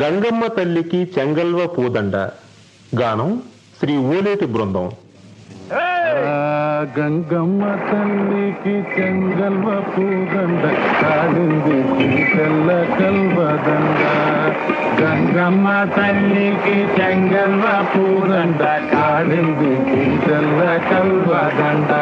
గంగమ్మ తల్లికి చెంగల్వ పూదండ. గానం శ్రీ ఓలేటి బృందం. గంగమ్మ తల్లికి చెంగల్వ పూదండ. కాడింది తెల్ల కల్వదండ గంగమ్మ తల్లికి చెంగల్వ పూదండ. కాడింది తెల్ల కల్వదండ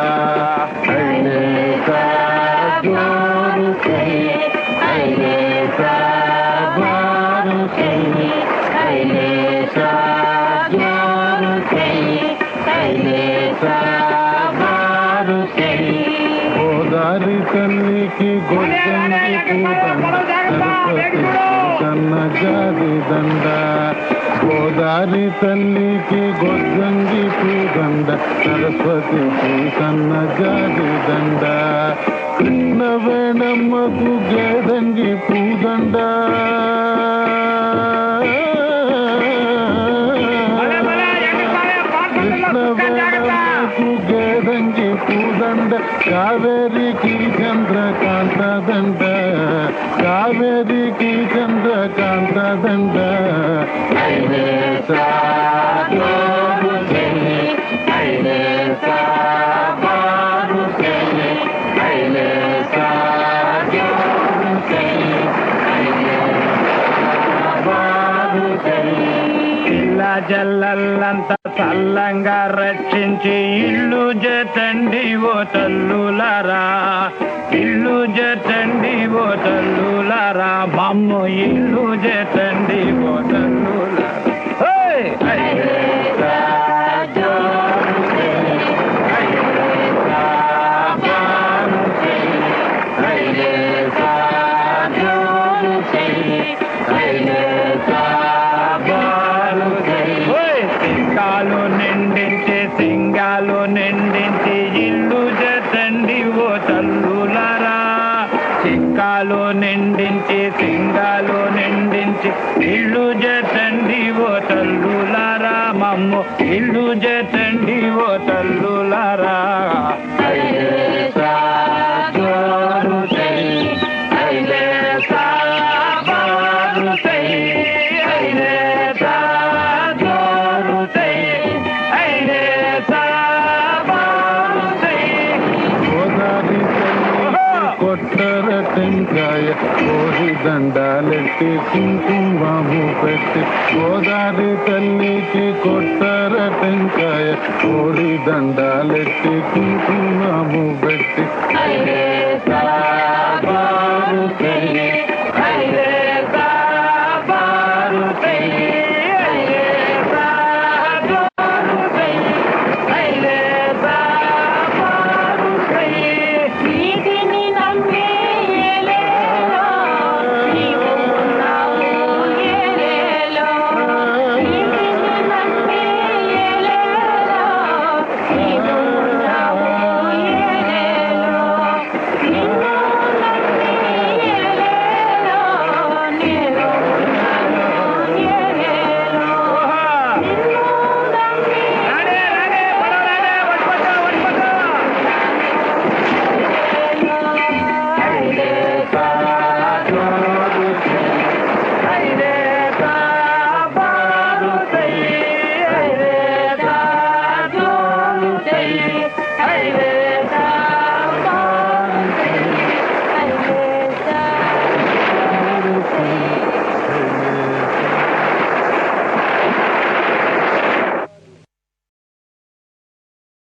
గోదారి తల్లికి గొడ్డంగి కన్న జారి దండ? గోదారి తల్లికి గొడ్డంగి పూదండ సరస్వతి కన్న జారి దండ? కృష్ణ వేణమ్మకు గేదంగి పూదండ? कावेरी की चंद्रकांत दंड कावेरी की चंद्रकांत दंड। सा పిల్ల చల్లంగా రక్షించి ఇల్లు జతండి ఓ తల్లులరా. ఇల్లు జతండి ఓ తల్లులరా. ఇల్లు సింగాలు నిండించి సింగాలు నిండించి ఇల్లు జతండి ఓ తల్లులరా మమ్ము ఇల్లు జతండి ఓ తల్లులరా. కోరి దండాలెట్టి కుంకుమము పెట్టి గోదారి తల్లికి కొట్టర టెంకాయ. కోడి దండాలెట్టి కుంకుమము పెట్టి. Yes.